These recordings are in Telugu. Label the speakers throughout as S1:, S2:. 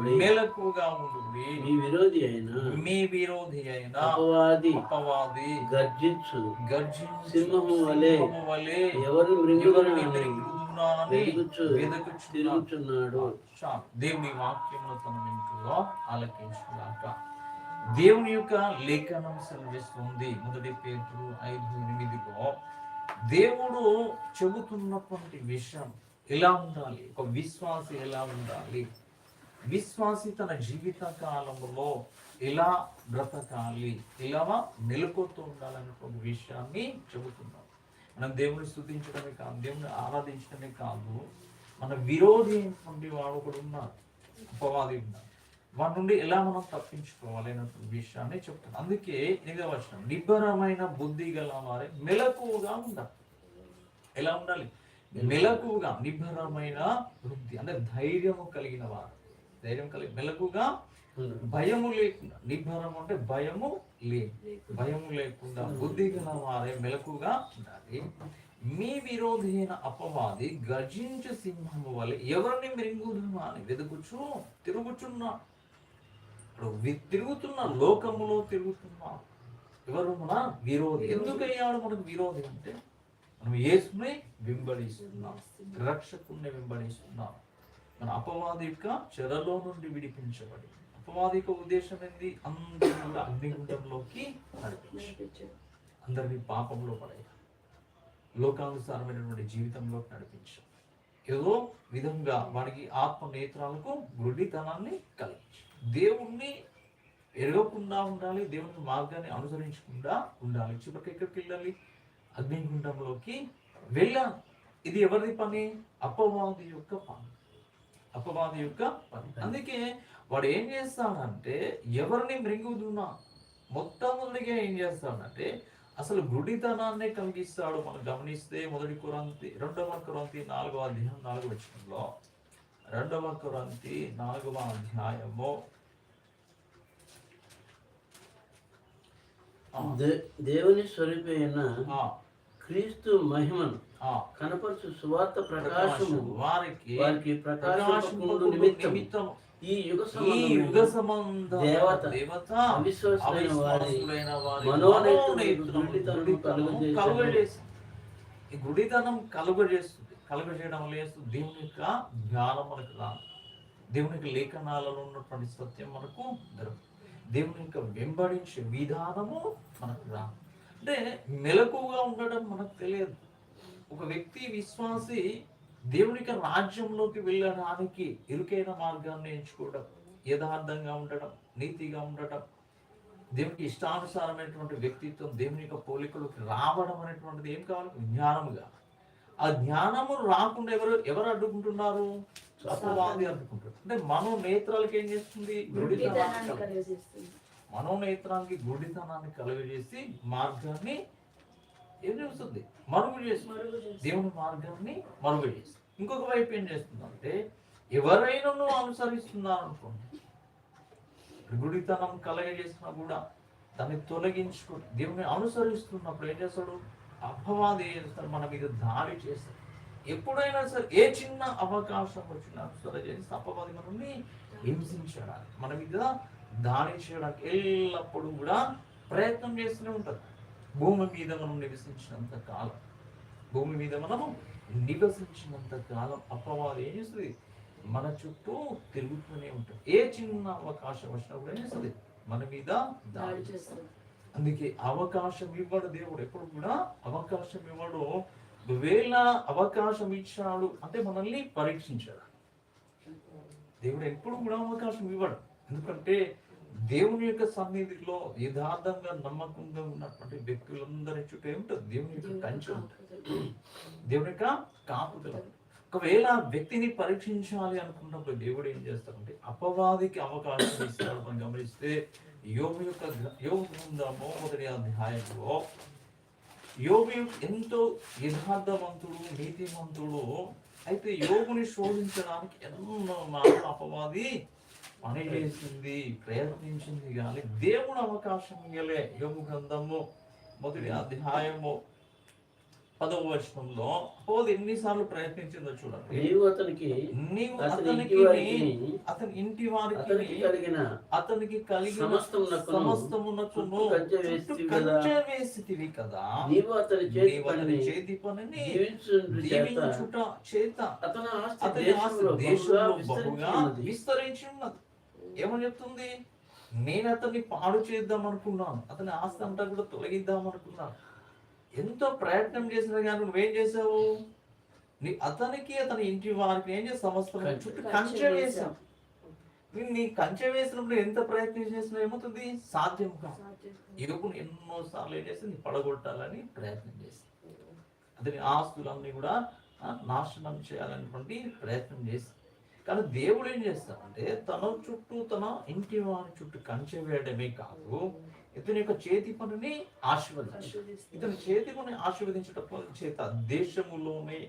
S1: ఉండుడి
S2: మెలకుగా ఉండు
S1: మీ విరోధి అయిన
S2: మీ విరోధి అయిన
S1: అపవాది
S2: అపవాది
S1: గర్జించు
S2: గర్జించు
S1: సింహము వలె
S2: వలె చాలు. దేవుని వాక్యమును తన వెనుకలో ఆలకించుగాక. దేవుని యొక్క లేఖనం సెలవిస్తుంది. మొదటి పేతురు ఐదు ఎనిమిదిలో దేవుడు చెబుతున్నటువంటి విషయం ఎలా ఉండాలి? ఒక విశ్వాసి ఎలా ఉండాలి? విశ్వాసి తన జీవిత కాలంలో ఎలా బ్రతకాలి ఎలా ఉండాలనే ఒక విషయాన్ని చెబుతున్నాం. మనం దేవుని స్థుతించడమే కాదు దేవుని ఆరాధించడమే కాదు మన విరోధి అయినటువంటి వాడు ఒకడు ఉన్నాడు అపవాది ఉన్నాడు. వాటి నుండి ఎలా మనం తప్పించుకోవాలి అనే విషయాన్ని చెప్తాను అందుకే ఎనిమిదవ వచనం నిబ్బరమైన బుద్ధి గల వారే మెలకువగా ఉండాలి. ఎలా ఉండాలి? మెలకువగా నిబ్బరమైన బుద్ధి అంటే ధైర్యము కలిగిన వారు. ధైర్యం కలిగి మెలకుగా భయము లేకుండా నిబ్బరం అంటే భయము లే భయము లేకుండా బుద్ధి గల వారే మెలకుగా ఉండాలి. మీ విరోధి అయిన అపవాది గర్జించు సింహము వలె ఎవరిని మృంగుదుమా అని వెతుకుచు తిరుగుచున్నా తిరుగుతున్న లోకములో తిరుగుతున్నా. ఎవరు మన విరోధి. ఎందుకు అయ్యాడు మనకు విరోధి అంటే? మనం యేసుని వెంబడిస్తున్నాం. రక్షకుణ్ణి వెంబడిస్తున్నాం. మన అపవాది యొక్క చెరలో నుండి విడిపించబడి అపవాది యొక్క ఉద్దేశం ఏంది? అందరి కూడా అగ్నిగుండంలోకి నడిపించు. అందరినీ పాపంలో పడే లోకానుసారమైనటువంటి జీవితంలోకి నడిపించు. ఏదో విధంగా వాడికి ఆత్మ నేత్రాలకు గుడ్డితనాన్ని కలిగించు. దేవుణ్ణి ఎరగకుండా ఉండాలి దేవుని మార్గాన్ని అనుసరించకుండా ఉండాలి. చివరికి ఎక్కడికి వెళ్ళాలి? అగ్నిగుండంలోకి వెళ్ళాలి. ఇది ఎవరిది పని? అపవాది యొక్క పని. అపవాది యొక్క పని. అందుకే వాడు ఏం చేస్తాడంటే ఎవరిని మృంగుతున్నా మొట్టమొదటిగా ఏం చేస్తాడంటే అసలు గుడితనాన్నే కలిగిస్తాడు. మనం గమనిస్తే మొదటి కురంతి రెండవ కురంతి నాలుగవ అధ్యాయం నాలుగవ వచనంలో రెండవ కురంతి నాలుగవ అధ్యాయము.
S1: దేవుని స్వరూపి అయిన
S2: ఆ,
S1: క్రీస్తు మహిమను కనపరచు సువార్త
S2: ప్రకాశము వారికి
S1: వారికి ప్రకాశము నిమిత్తం ఈ యుగ
S2: ఈ యుగ సంబంధ
S1: దేవత,
S2: దేవత
S1: అవిశ్వాసులైన వారి.
S2: కలుగజేస్తుంది. ఈ గుడితనం కలుగజేస్తుంది. కలుగజేయడం లేదు దేవుని యొక్క జ్ఞానం మనకు రాదు. దేవుని యొక్క లేఖనాలలో ఉన్నటువంటి సత్యం మనకు దొరకదు. దేవుని యొక్క వెంబడించే విధానము మనకు రాదు. అంటే మెలకుగా ఉండడం మనకు తెలియదు. ఒక వ్యక్తి విశ్వాసి దేవుని యొక్క రాజ్యంలోకి వెళ్ళడానికి ఇరుకైన మార్గాన్ని ఎంచుకోవడం యథార్థంగా ఉండడం నీతిగా ఉండడం దేవునికి ఇష్టానుసారమైనటువంటి వ్యక్తిత్వం దేవుని యొక్క పోలికలోకి రావడం అనేటువంటిది ఏం కావాలి? జ్ఞానముగా. ఆ జ్ఞానము రాకుండా ఎవరు ఎవరు అడ్డుకుంటున్నారు? అపవాది అడ్డుకుంటారు అంటే మనో నేత్రాలకు ఏం చేస్తుంది? గుడితనాన్ని మనోనేత్రానికి గుడితనాన్ని కలుగజేసి మార్గాన్ని ఏం చేస్తుంది మరుగు చేస్తుంది. దేవుని మార్గాన్ని మరుగు చేస్తుంది. ఇంకొక వైపు ఏం చేస్తుందంటే ఎవరైనా నువ్వు అనుసరిస్తున్నారు అనుకోండి. గుడితనం కలగజేసినా కూడా దాన్ని తొలగించుకుని దేవుని అనుసరిస్తున్నప్పుడు ఏం చేస్తాడు? అపవాది ఏం చేస్తాడు? మన మీద దాడి చేస్తాడు. ఎప్పుడైనా సరే ఏ చిన్న అవకాశం వచ్చినా సరే చేస్తే అపవాది మనల్ని హింసించడానికి మన మీద దాడి చేయడానికి ఎల్లప్పుడూ కూడా ప్రయత్నం చేస్తూనే ఉంటుంది భూమి మీద మనం నివసించినంత కాలం భూమి మీద మనము నివసించినంత కాలం అపవాది ఏం చేస్తుంది? మన చుట్టూ తిరుగుతూనే ఉంటుంది ఏ చిన్న అవకాశం వచ్చినా కూడా ఏం చేస్తుంది? మన మీద దాడి చేస్తుంది. అందుకే అవకాశం ఇవ్వడు దేవుడు. ఎప్పుడు కూడా అవకాశం ఇవ్వడు. ఒకవేళ అవకాశం ఇచ్చాడు అంటే మనల్ని పరీక్షించాడు. దేవుడు ఎప్పుడు కూడా అవకాశం ఇవ్వడు. ఎందుకంటే దేవుని యొక్క సన్నిధిలో యథార్థంగా నమ్మకంగా ఉన్నటువంటి వ్యక్తులందరి చుట్టూ ఏముంటుంది? దేవుని యొక్క కంచె ఉంటుంది. దేవుని యొక్క కాపుదల. ఒకవేళ వ్యక్తిని పరీక్షించాలి అనుకున్నప్పుడు దేవుడు ఏం చేస్తాడంటే అపవాదికి అవకాశం ఇస్తాడు. మనం గమనిస్తే యోగు యొక్క యోగు గ్రంథము మొదటి అధ్యాయంలో యోగు ఎంతో యథార్థవంతుడు నీతిమంతుడు. అయితే యోగుని శోధించడానికి ఎన్నో మాటలు అపవాది పని చేసింది ప్రయత్నించింది కానీ దేవుడు అవకాశం ఇవ్వలే యోగు గ్రంథము మొదటి అధ్యాయము పదవ వచనంలో అపోది ఎన్నిసార్లు ప్రయత్నించిందో చూడండి.
S1: నీవు అతనికి
S2: నీవు
S1: అతని
S2: అతనికి అతని ఇంటి
S1: అతనికి
S2: వారికి
S1: కలిగిన
S2: అతనికి కలిగిన
S1: సమస్తమునకును కంచె వేసితివి కదా. నీవు అతని చేతి పనిని
S2: చేతి పనిని
S1: దీవించుట చేత అతని ఆస్తి దేశంలో బహుగా విస్తరించి
S2: ఉన్నది ఏమని చెప్తుంది? నేను అతన్ని పాడు చేద్దాం అనుకున్నాను. అతని ఆస్తి అంతా కూడా తొలగిద్దాం అనుకున్నాను. ఎంతో ప్రయత్నం చేసినా కానీ నువ్వేం చేసావు నీ అతనికి అతని ఇంటి వారికి ఏం చేసి
S1: కంచె.
S2: చుట్టూ
S3: కంచె.
S2: వేసావు నీ- నీ కంచె వేసినప్పుడు ఎంత ప్రయత్నం చేసినా ఏమవుతుంది? సాధ్యం కాదు. ఇరుకుని ఎన్నో సార్లు ఏం చేసింది? పడగొట్టాలని ప్రయత్నం చేసింది. అతని ఆస్తులన్నీ కూడా నాశనం చేయాలనేటువంటి ప్రయత్నం చేసింది. కానీ దేవుడు ఏం చేస్తాడంటే తన చుట్టూ తన ఇంటి వారి చుట్టూ కంచె వేయడమే కాదు ఇతని యొక్క చేతి పనిని ఆశీర్వదించాడు. ఇతని చేతి పని ఆశీర్వదించటం చేత దేశములోనే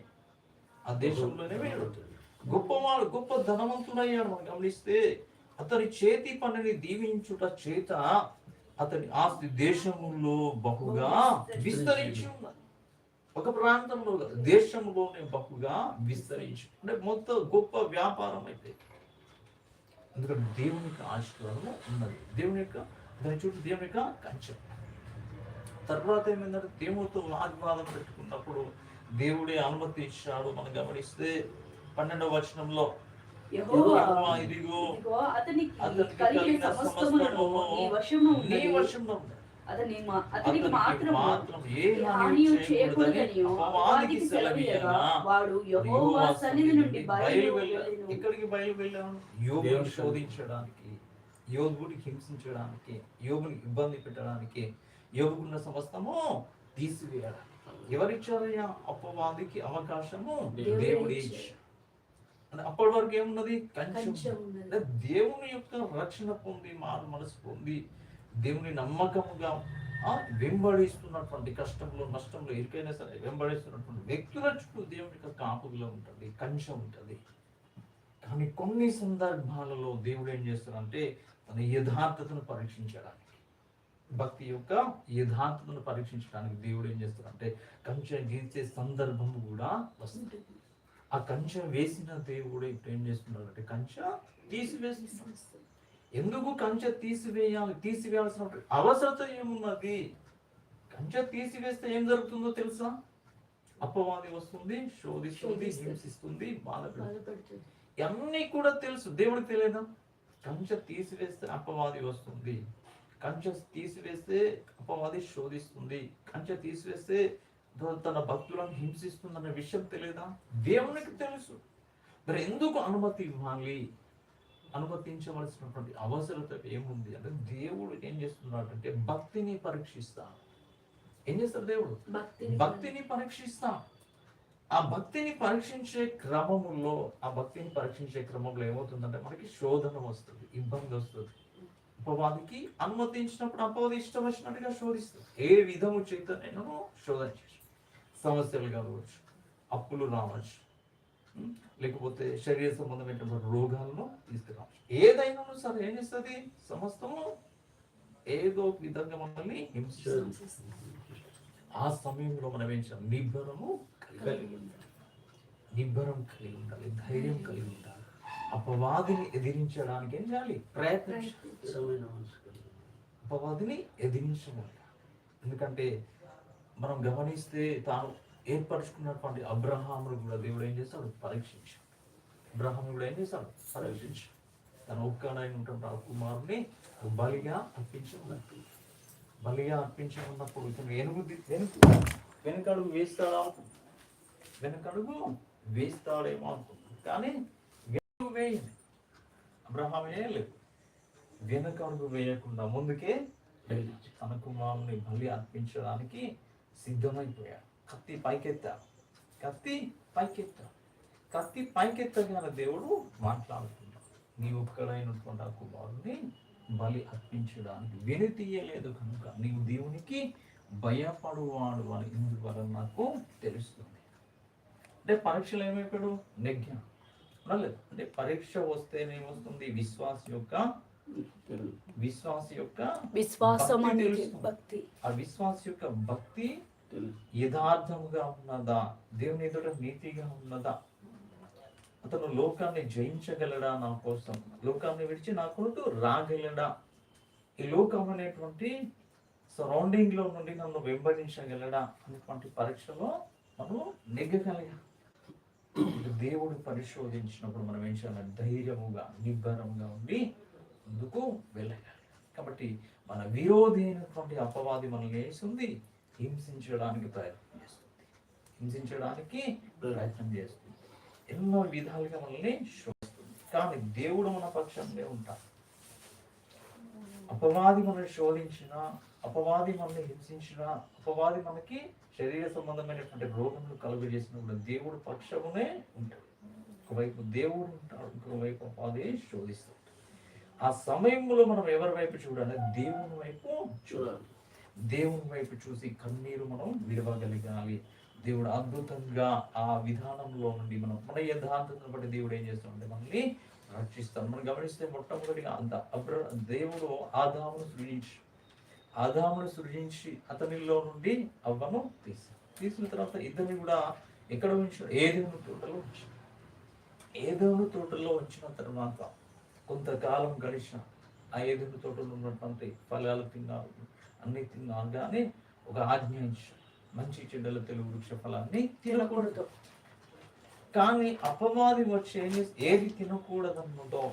S2: ఆ దేశంలోనే వేయబడుతుంది గొప్పవాడు గొప్ప ధనవంతుడయ్యాడు. మనం గమనిస్తే అతని చేతి పనిని దీవించుట చేత అతని ఆస్తి దేశములో బహుగా విస్తరించి ఉన్నది. ఒక ప్రాంతంలో దేశంలోనే బహుగా విస్తరించి అంటే మొత్తం గొప్ప వ్యాపారం అయితే. ఎందుకంటే దేవుని యొక్క ఆశీర్వాదము ఉన్నది. దేవుని యొక్క దాని చుట్టూ దేవుని యొక్క కంచెం. తర్వాత ఏమైందంటే దేవుడితో వాగ్వాదం పెట్టుకున్నప్పుడు దేవుడే అనుమతి ఇచ్చాడు మనం గమనిస్తే పన్నెండవ వచనంలో ఇదిగో
S3: అతనికి కలిగిన సమస్తమును నీ వశమున అతని అతనికి
S2: మాత్రం
S3: హానియు సెలవీయగా వాడు యెహోవా సన్నిధి నుండి
S2: యోగుని శోధించడానికి. యోగుని హింసించడానికి. యోగుని ఇబ్బంది పెట్టడానికి. యోగుకున్న సమస్తము తీసివేయడానికి. ఎవరిచ్చారయ్యా? అపవాదికి అవకాశము
S3: దేవుడే
S2: అంటే అప్పటి వరకు ఏమున్నది? కంచెం దేవుని యొక్క రక్షణ పొంది మారు మనసు పొంది దేవుని నమ్మకముగా వెంబడిస్తున్నటువంటి కష్టంలో నష్టంలో ఎరికైనా సరే వెంబడిస్తున్నటువంటి వ్యక్తుల చుట్టూ దేవుని యొక్క కాపుగా ఉంటుంది కంచె ఉంటుంది. కానీ కొన్ని సందర్భాలలో దేవుడు ఏం చేస్తాడంటే తన యథార్థతను పరీక్షించడానికి భక్తి యొక్క యథార్థతను పరీక్షించడానికి దేవుడు ఏం చేస్తాడంటే కంచె గీసే సందర్భం కూడా వస్తుంది. ఆ కంచె వేసిన దేవుడు ఇప్పుడు ఏం చేస్తున్నారంటే కంచె తీసివేస్తున్నాడు. ఎందుకు కంచె తీసివేయాలి తీసివేయాల్సిన అవసరత ఏమున్నది? కంచె తీసివేస్తే ఏం జరుగుతుందో తెలుసా? అపవాది వస్తుంది శోధిస్తుంది. హింసిస్తుంది బాధపెడుతుంది. ఇవన్నీ కూడా తెలుసు. దేవుడికి తెలియదా? కంచె తీసివేస్తే అపవాది వస్తుంది. కంచె తీసివేస్తే అపవాది శోధిస్తుంది. కంచె తీసివేస్తే తన భక్తులను హింసిస్తుంది అనే విషయం తెలియదా? దేవునికి తెలుసు. మరి ఎందుకు అనుమతి ఇవ్వాలి? అనుమతించవలసినటువంటి అవసరత ఏముంది? అంటే దేవుడు ఏం చేస్తున్నాడు అంటే భక్తిని పరీక్షిస్తాడు ఏం చేస్తాడు దేవుడు?
S3: భక్తిని
S2: పరీక్షిస్తాం. ఆ భక్తిని పరీక్షించే క్రమములో ఆ భక్తిని పరీక్షించే క్రమంలో ఏమవుతుందంటే మనకి శోధన వస్తుంది ఇబ్బంది వస్తుంది. అపవాదికి అనుమతించినప్పుడు అపవాది ఇష్టం వచ్చినట్టుగా శోధిస్తుంది. ఏ విధము చేత నేను శోధన సమస్యలు కావచ్చు అప్పులు రావచ్చు? లేకపోతే శరీర సంబంధమైనటువంటి రోగాలను తీసుకురావచ్చు ఏదైనా సరే ఏం చేస్తుంది? సమస్తము ఏదో ఒక విధంగా మనల్ని హింసిస్తుంది. ఆ సమయంలో మనం ఏం చేయాలి? నిబ్బరము కలిగి ఉండాలి. నిబ్బరం కలిగి ఉండాలి. ధైర్యం కలిగి ఉండాలి. అపవాదిని ఎదిరించడానికి ఏం చేయాలి? ప్రయత్నించాలి. అపవాదిని ఎదిరించగలగాలి ఎందుకంటే మనం గమనిస్తే తాను ఏర్పరచుకున్నటువంటి అబ్రహామును కూడా దేవుడు ఏం చేస్తాడు? పరీక్షించాడు. అబ్రహాము కూడా ఏం చేస్తాడు? పరీక్షించాడు. తన ఒక్కడైనటువంటి ఆ కుమారుని బలిగా అర్పించమన్నట్టు బలిగా అర్పించమన్నప్పుడు ఇతను వెనుగు వెనుక వెనకడుగు వేస్తాడా వెనకడుగు వేస్తాడేమో అనుకున్నాడు కానీ వెనుక వేయండి అబ్రహాం వేయలేదు వెనకడుగు వేయకుండా ముందుకే తన కుమారుని బలి అర్పించడానికి సిద్ధమైపోయాడు. కత్తి పైకెత్తాడు కత్తి పైకెత్తాడు కత్తి పైకెత్తగానే దేవుడు మాట్లాడుతున్నాడు. నీ ఒక్కడైనటువంటి ఆ కుమారుని బలి అర్పించడానికి వెను తీయలేదు కనుక నీవు దేవునికి భయపడువాడు అని ఇందువల్ల నాకు తెలుస్తుంది. అంటే పరీక్షలు ఏమైపోయాడు? అనలేదు అంటే పరీక్ష వస్తేనేమొస్తుంది విశ్వాస యొక్క విశ్వాస. యొక్క
S3: విశ్వాసం
S2: తెలుస్తుంది. ఆ విశ్వాస యొక్క భక్తి. యథార్థముగా ఉన్నదా? దేవుని ఎదుట నీతిగా ఉన్నదా? అతను లోకాన్ని జయించగలడా నా కోసం? లోకాన్ని విడిచి నా కొరకు రాగలడా? ఈ లోకం అనేటువంటి సరౌండింగ్లో నుండి నన్ను వెంబడించగలడా? అనేటువంటి పరీక్షలో మనం నెగ్గగలిగా. దేవుడు పరిశోధించినప్పుడు మనం ఏం చేయాలి? ధైర్యముగా నిబ్బరంగా ఉండి ముందుకు వెళ్ళగాలి కాబట్టి మన విరోధి అయినటువంటి అపవాది మనల్ని వేసింది హింసించడానికి ప్రయత్నం చేస్తుంది. హింసించడానికి ప్రయత్నం చేస్తుంది. ఎన్నో విధాలుగా మనల్ని శోధిస్తుంది. కానీ దేవుడు మన పక్షంలో ఉంటాడు. అపవాది మనల్ని శోధించిన అపవాది మనల్ని హింసించిన అపవాది మనకి శరీర సంబంధమైనటువంటి రోగములు కలుగజేసిన చేసినప్పుడు దేవుడు పక్షమునే ఉంటాడు. ఒకవైపు దేవుడు ఉంటాడు ఇంకోవైపు అపవాది శోధిస్తాడు. ఆ సమయంలో మనం ఎవరి వైపు చూడాలి? దేవుని వైపు చూడాలి. దేవుని వైపు చూసి కన్నీరు మనం విడవగలగాలి. దేవుడు అద్భుతంగా ఆ విధానంలో నుండి మనం మన యథార్థతను బట్టి దేవుడు ఏం చేస్తామంటే మనల్ని రక్షిస్తాడు. మనం గమనిస్తే మొట్టమొదటిగా అంత అబ్ర దేవుడు ఆదామును సృజించి ఆదామును సృజించి అతనిలో నుండి అవ్వను తీసాడు తీసిన తర్వాత ఇద్దరిని కూడా ఎక్కడ ఉంచాడు? ఏదేను తోటలో ఉంచాడు. ఏదేను తోటలో ఉంచిన తర్వాత కొంతకాలం గడిచిన ఆ ఏదేను తోటలో ఉన్నటువంటి ఫలాలు తిన్నారు. అన్ని తిన్నాగానే ఒక ఆజ్ఞ మంచి చెడ్డల తెలుగు వృక్ష ఫలాన్ని తినకూడదు. కానీ అపవాది వచ్చి ఏది తినకూడదన్నదో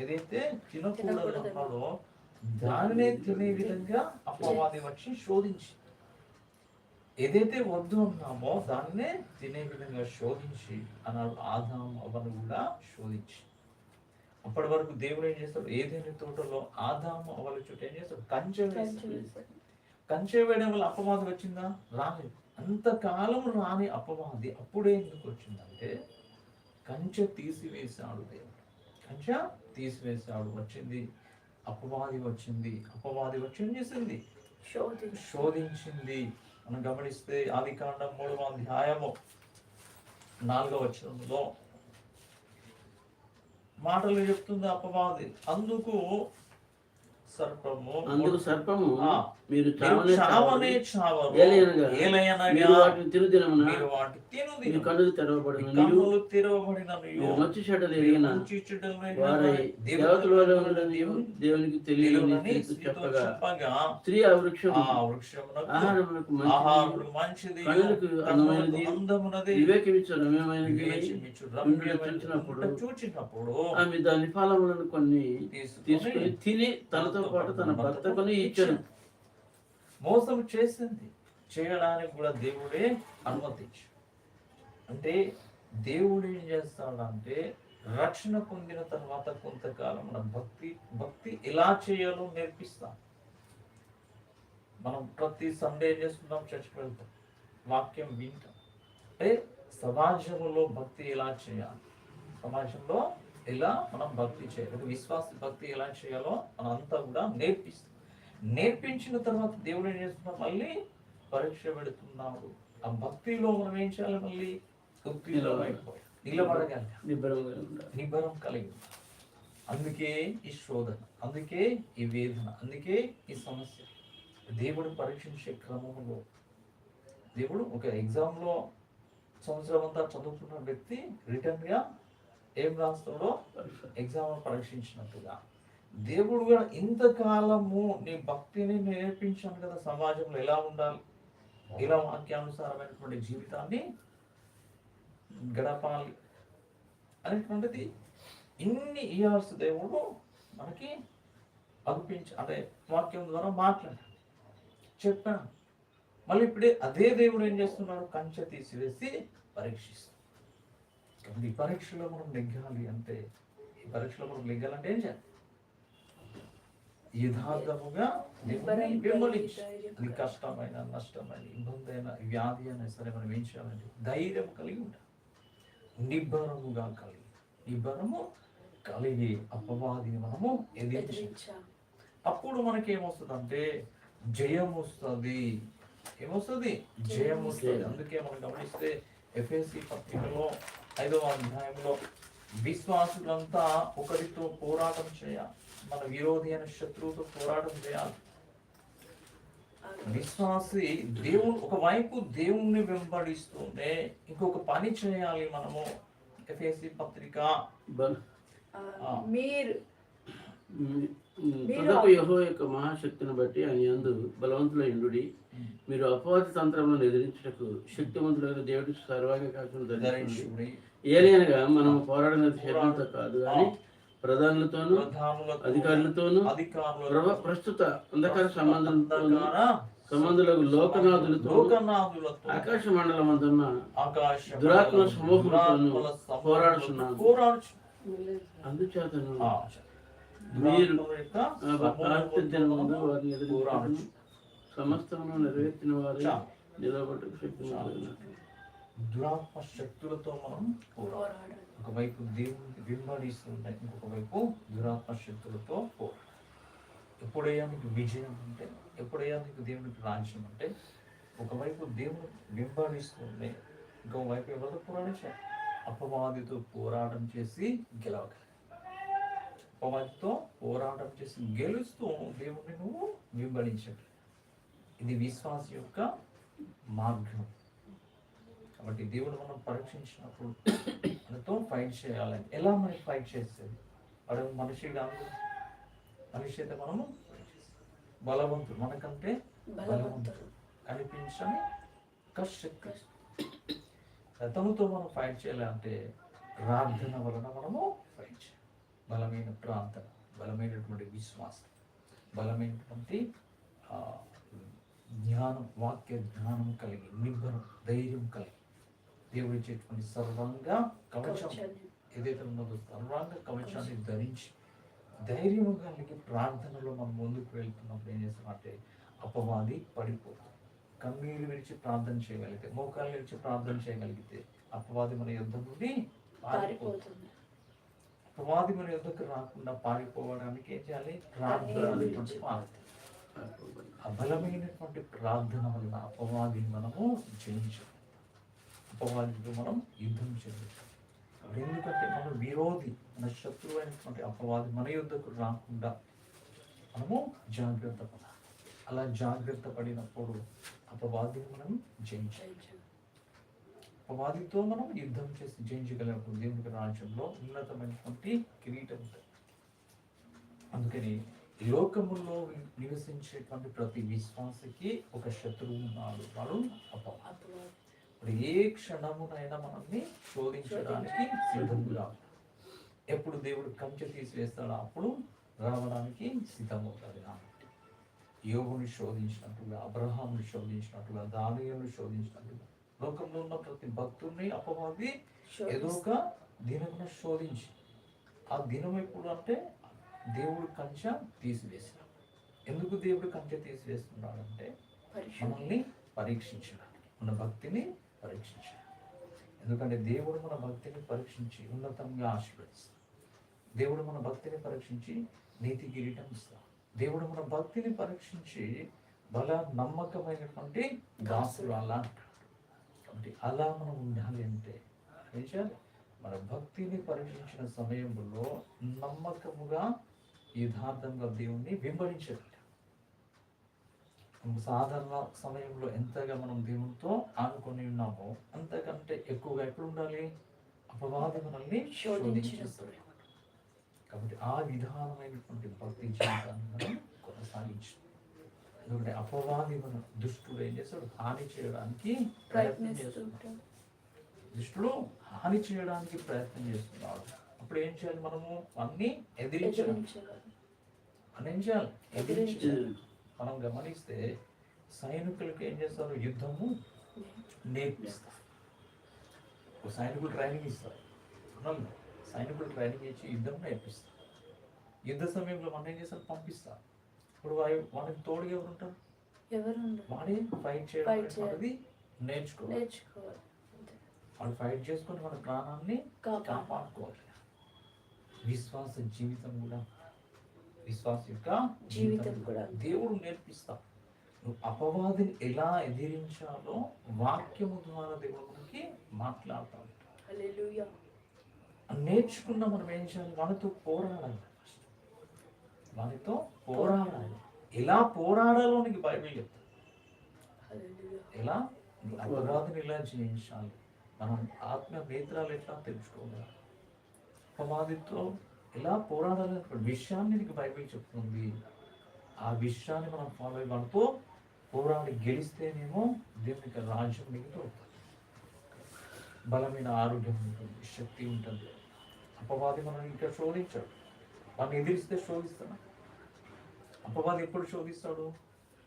S2: ఏదైతే తినకూడదన్నదో దానినే తినే విధంగా అపవాది వచ్చి శోధించి ఏదైతే వద్దు అన్నామో దాన్నే తినే విధంగా శోధించి అన్నాడు ఆదాం అవను కూడా శోధించి. అప్పటి వరకు దేవుడు ఏం చేస్తాడు? ఏదైనా తోటలో ఆదాము అవల చుట్టూ ఏం చేస్తాడు? కంచె వేస్తాడు. కంచె వేయడం వల్ల అపవాది వచ్చిందా? రాలేదు. అంతకాలం రాని అపవాది అప్పుడే ఎందుకు వచ్చిందంటే కంచె తీసివేశాడు దేవుడు. కంచె తీసివేశాడు వచ్చింది. అపవాది వచ్చింది. అపవాది వచ్చి ఏం చేసింది? శోధించింది. మనం గమనిస్తే ఆది కాండం మూడవ అధ్యాయము నాలుగవ వచనంలో మాటలు చెప్తుంది అపవాది. అందుకు సర్పము
S1: అందుకు సర్పము మీరు చావనే చావరు. ఏలయనగా మీరు వాటిని తిరుదినమున
S2: మీరు వాటి తిను
S1: మీ
S2: తిను.
S1: కన్నులు
S2: మీ
S1: తెరవబడిన
S2: తెరవబడిన
S1: మీరు మంచి చెడ్డలు ఎరిగిన వారై దేవతలలో దేవునికి తెలియని చెప్పగా స్త్రీ ఆ వృక్షం
S2: ఆ వృక్షమునకు
S1: మంచిది
S2: ఆహారమునకు మంచిది
S1: కన్నులకు అందమైనది,
S2: అందమునది
S1: వివేకమిచ్చు రమ్యమైనది. చూచినప్పుడు ఆమె దాని ఫలములను కొన్ని తీసుకుని
S2: తీసుకొని
S1: తిని తనతో పాటు తన భర్తకుని ఇచ్చాను
S2: మోసం చేసింది. చేయడానికి కూడా దేవుడే అనుమతించు. అంటే దేవుడు ఏం చేస్తాడంటే రక్షణ పొందిన తర్వాత కొంతకాలం మన భక్తి భక్తి ఎలా చేయాలో నేర్పిస్తాం మనం ప్రతి సండే ఏం చేస్తున్నాం చర్చికి వెళ్తాం. వాక్యం వింటాం. అంటే సమాజంలో భక్తి ఎలా చేయాలి? సమాజంలో ఎలా మనం భక్తి చేయాలి? విశ్వాస భక్తి ఎలా చేయాలో మనంతా అంతా కూడా నేర్పిస్తాం. నేర్పించిన తర్వాత దేవుడు ఏం చేస్తున్నాడు మళ్ళీ పరీక్ష పెడుతున్నాడు. ఆ భక్తిలో మనం ఏం చేయాలి మళ్ళీ?
S1: నిబ్బరంగా ఉండాలి
S2: నిబ్బరం కలిగి. అందుకే ఈ శోధన అందుకే ఈ వేదన అందుకే ఈ సమస్య. దేవుడు పరీక్షించే క్రమంలో దేవుడు ఒక ఎగ్జామ్లో సంవత్సరం అంతా చదువుతున్న వ్యక్తి రిటర్న్గా ఏం రాస్తాడో? ఎగ్జామ్ పరీక్షించినట్టుగా. దేవుడు కూడా ఇంతకాలము నీ భక్తిని నేర్పించాను కదా సమాజంలో. ఎలా ఉండాలి? ఇలా వాక్యానుసారమైనటువంటి జీవితాన్ని గడపాలి అనేటువంటిది ఇన్ని ఇయర్స్ దేవుడు మనకి అనిపించి అంటే వాక్యం ద్వారా మాట్లాడాడు. చెప్పాను. మళ్ళీ ఇప్పుడే అదే దేవుడు ఏం చేస్తున్నాడు? కంచె తీసివేసి పరీక్షిస్తాడు. ఈ పరీక్షలో మనం నెగ్గాలి అంటే ఈ పరీక్షలో మనం నెగ్గాలంటే ఏం చేయాలి? యథార్థముగా వెంబడించి అది కష్టమైన నష్టమైన ఇబ్బంది అయినా వ్యాధి అయినా సరే మనం ఏం చేయాలంటే ధైర్యం కలిగి ఉండాలి. నిబ్బరముగా కలిగి. నిబ్బరము కలిగి అపవాదిని మనము ఎదిరించాలి. అప్పుడు మనకి ఏమొస్తుంది అంటే జయం వస్తుంది ఏమొస్తుంది? జయం వస్తుంది అందుకే మనం గమనిస్తే ఎఫ్ఎస్సి పత్రికలో ఐదవ అధ్యాయంలో విశ్వాసులంతా ఒకరితో పోరాటం చేయాలి. మన విరోధి అయిన శత్రువుతో పోరాటం చేయాలి. విశ్వాసి దేవుడు ఒకవైపు దేవుణ్ణి వెంబడిస్తూనే ఇంకొక పని చేయాలి మనము. ఎఫ్ఎసి పత్రిక.
S3: మీరు.
S1: యెహోవా యొక్క మహాశక్తిని బట్టి ఆయన యందు బలవంతులైండుడి మీరు అపవాది తంత్రములను ఎదిరించుటకు శక్తివంతులైన దేవుడి ధరించండి.
S2: ధరించుడి.
S1: ఏలైనగా మనం పోరాడినది శరీరంతో కాదు కానీ ప్రధానులతోనూ
S2: ప్రధానులతో
S1: అధికారులతోనూ ప్రస్తుత అంధకార సంబంధంతో
S2: అంధకార
S1: సంబంధులకు లోకనాథులతో ఆకాశ మండలం అందున్న
S2: ఆకాశ
S1: దురాత్మ పోరాడుచున్నాము.
S2: పోరాడుచు
S1: అందుచేతను మీరు. సమస్తమును నెరవేర్చిన వారి
S2: చాలు.
S1: నిలబట్టుకు శక్తి.
S2: దురాత్మ శక్తులతో మనం
S3: పోరాడాలి
S2: ఒకవైపు దేవుని వెంబడిస్తున్నాయి ఇంకొక వైపు దురాత్మ శక్తులతో పోరాడాలి ఎప్పుడయ్యా మీకు విజయం అంటే ఎప్పుడయ్యా మీకు దేవునికి రాజ్యం అంటే ఒకవైపు దేవుని వెంబడిస్తుంది ఇంకొక వైపు ఎవరితో పోరాడించాలి అపవాదితో పోరాటం చేసి గెలవగలి అపవాదితో పోరాటం చేసి గెలుస్తూ దేవుణ్ణి నువ్వు వెంబడించగలి ఇది విశ్వాస యొక్క మార్గం. కాబట్టి దేవుడు మనం పరీక్షించినప్పుడు మనతో ఫైట్ చేయాలని ఎలా మనకి ఫైట్ చేస్తుంది వాడు మనిషి కాదు. మనిషి అయితే మనము. బలవంతుడు. మనకంటే
S3: బలవంతుడు.
S2: కనిపించని ఒక శక్తి మనం ఫైట్ చేయాలంటే ప్రార్థన వలన మనము ఫైట్ చేయాలి. బలమైన ప్రార్థన బలమైనటువంటి విశ్వాసం బలమైనటువంటి జ్ఞానం వాక్య జ్ఞానం కలిగి నిబ్బరం ధైర్యం కలిగి. దేవుడు ఇచ్చేటువంటి సర్వాంగ కవచం. ఏదైతే ఉన్నదో సర్వాంగ కవచాన్ని ధరించి ధైర్యం కలిగి ప్రార్థనలో మనం ముందుకు వెళ్తున్నప్పుడు ఏం చేస్తామంటే అపవాది పడిపోతాం. కన్నీరు విడిచి ప్రార్థన చేయగలిగితే మోకాలు విడిచి ప్రార్థన చేయగలిగితే అపవాది మన యుద్ధం నుండి పారిపోతుంది. అపవాది మన యుద్ధకు రాకుండా పారిపోవడానికి ఏం చేయాలి? ప్రార్థన అనేటువంటి మార్గం. ఆ బలమైనటువంటి ప్రార్థన వల్ల అపవాదిని మనము జయించాలి అపవాదితో మనం యుద్ధం చేయాలి. ఎందుకంటే మన విరోధి మన శత్రువు అయినటువంటి అపవాది మన యుద్ధకు రాకుండా మనము జాగ్రత్త పడాలి. అలా జాగ్రత్త పడినప్పుడు అపవాదిని మనం జయించాలి. అపవాదితో మనం యుద్ధం చేసి జయించగలిగినప్పుడు దేవునికి రాజ్యంలో ఉన్నతమైనటువంటి కిరీటం ఉంటుంది. అందుకని లోకముల్లో లోకములో నివసించేటువంటి ప్రతి విశ్వాసకి ఒక శత్రువు ఉన్నాడు. వాడు అపవాదు. ఇప్పుడు ఏ క్షణమునైనా మనల్ని శోధించడానికి సిద్ధంగా. ఎప్పుడు దేవుడు కంచె తీసివేస్తాడో అప్పుడు రావడానికి సిద్ధమవుతాడు కాబట్టి. యోగుని శోధించినట్టుగా అబ్రహాముని శోధించినట్టుగా దానియను శోధించినట్టుగా లోకంలో ఉన్న ప్రతి భక్తుడిని అపవాది ఏదో ఒక దినమున శోధించి ఆ దినం ఎప్పుడు అంటే దేవుడు కంచె తీసివేసిన ఎందుకు దేవుడు కంచె తీసివేస్తున్నాడంటే మనల్ని పరీక్షించడానికి మన భక్తిని పరీక్షించాడు ఎందుకంటే దేవుడు మన భక్తిని పరీక్షించి ఉన్నతంగా ఆశీర్వదిస్తాడు. దేవుడు మన భక్తిని పరీక్షించి నీతి కిరీటం ఇస్తాడు. దేవుడు మన భక్తిని పరీక్షించి బల నమ్మకమైనటువంటి దాసులు అలా అంటాడు. కాబట్టి అలా మనం ఉండాలి అంటే ఏం చేయాలి? మన భక్తిని పరీక్షించిన సమయంలో నమ్మకముగా యథార్థంగా దేవుణ్ణి వెంబడించగలం సాధారణ సమయంలో ఎంతగా మనం దేవునితో ఆనుకొని ఉన్నామో అంతకంటే ఎక్కువగా ఎప్పుడు ఉండాలి? అపవాది మనల్ని శోధించేస్తాడు కాబట్టి ఆ విధానమైనటువంటి భక్తి జీవితాన్ని మనం కొనసాగించాలి ఎందుకంటే అపవాది మన దుష్టుడు ఏం చేస్తాడు? హాని చేయడానికి ప్రయత్నం
S3: ప్రయత్నిస్తుంటాం
S2: దుష్టుడు హాని చేయడానికి ప్రయత్నం చేస్తున్నాడు. అప్పుడు ఏం చేయాలి మనము? అన్ని ఎదిరించాలి. అని ఏం చేయాలి? ఎదిరించాలి. మనం గమనిస్తే సైనికులకు ఏం చేస్తారు? యుద్ధము నేర్పిస్తారు. సైనికులు ట్రైనింగ్ ఇస్తారు? సైనికులు ట్రైనింగ్ ఇచ్చి యుద్ధం నేర్పిస్తారు. యుద్ధ సమయంలో మనం ఏం చేస్తారు? పంపిస్తారు. ఇప్పుడు వానికి తోడుగా ఎవరు ఉంటారు. వాడే ఫైట్ చేయడం నేర్చుకోవాలి. వాడు ఫైట్ చేసుకొని మన ప్రాణాన్ని
S3: కాపాడు.
S2: కాపాడుకోవాలి. విశ్వాస జీవితం కూడా విశ్వాస యొక్క
S3: జీవితం కూడా.
S2: దేవుడు నేర్పిస్తా. నువ్వు అపవాదిని ఎలా ఎదిరించాలో వాక్యము ద్వారా దేవుడు మనకి మాట్లాడతా నేర్చుకున్న మనం ఏం చేయాలి? వానితో పోరాడాలి వానితో పోరాడాలి. ఎలా పోరాడాలో నీకు బైబిల్ చెప్తాను. ఎలా? అపవాదిని ఎలా జయించాలి? మనం ఆత్మ నేత్రాలు ఎట్లా తెలుసుకోవాలి? అపవాదితో ఎలా పోరాడాలి విషయాన్ని నీకు బైబిల్ చెప్తుంది. ఆ విషయాన్ని మనం ఫాలో అయ్యి మనతో పోరాడి గెలిస్తేనేమో దేవుని రాజ్యం నీకు దొరుకుతుంది బలమైన ఆరోగ్యం ఉంటుంది శక్తి ఉంటుంది. అపవాది మనం ఇంకా శోధించాడు. మనం ఎదిరిస్తే శోధిస్తాడు అపవాది ఎప్పుడు శోధిస్తాడు?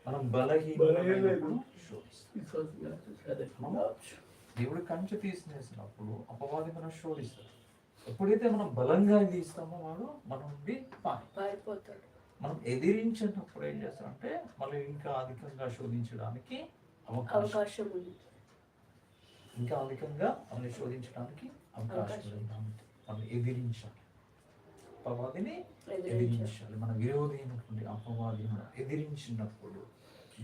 S2: మనం బలహీనమైనప్పుడు శోధిస్తాం. దేవుడు కంచె తీసినేసినప్పుడు అపవాది మనం శోధిస్తాడు. ఎప్పుడైతే మనం బలంగా తీస్తామో వాడు మన నుండి పారి
S3: పారిపోతాడు.
S2: మనం ఎదిరించినప్పుడు ఏం చేస్తారంటే మళ్ళీ ఇంకా అధికంగా శోధించడానికి అవకాశం.
S3: ఉంది.
S2: ఇంకా అధికంగా మనల్ని శోధించడానికి అవకాశం. ఉంది? మనం ఎదిరించాలి. అపవాదిని ఎదిరించాలి. మన విరోధి అయినటువంటి అపవాదిని ఎదిరించినప్పుడు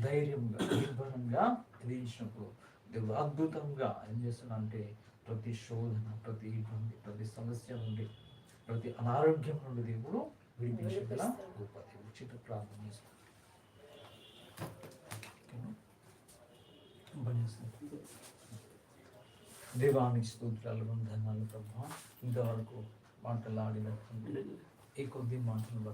S2: ధైర్యంగా నిర్భరంగా ఎదిరించినప్పుడు దేవుడు అద్భుతంగా ఏం చేస్తున్నాడంటే ప్రతి శోధన ప్రతి ఇబ్బంది ప్రతి సమస్య నుండి ప్రతి అనారోగ్యం నుండి దేవుడు విడిపించగల
S3: విడిపిస్తాడు.
S2: గొప్ప దేవుడు చిన్న ప్రార్థన చేస్తాం ఓకేనా? భజిస్తాం. దేవానికి స్తోత్రాలు వందనాలు ప్రభా ఇంతవరకు మాటలాడినటువంటి ఈ కొద్ది మాటలు బట్టి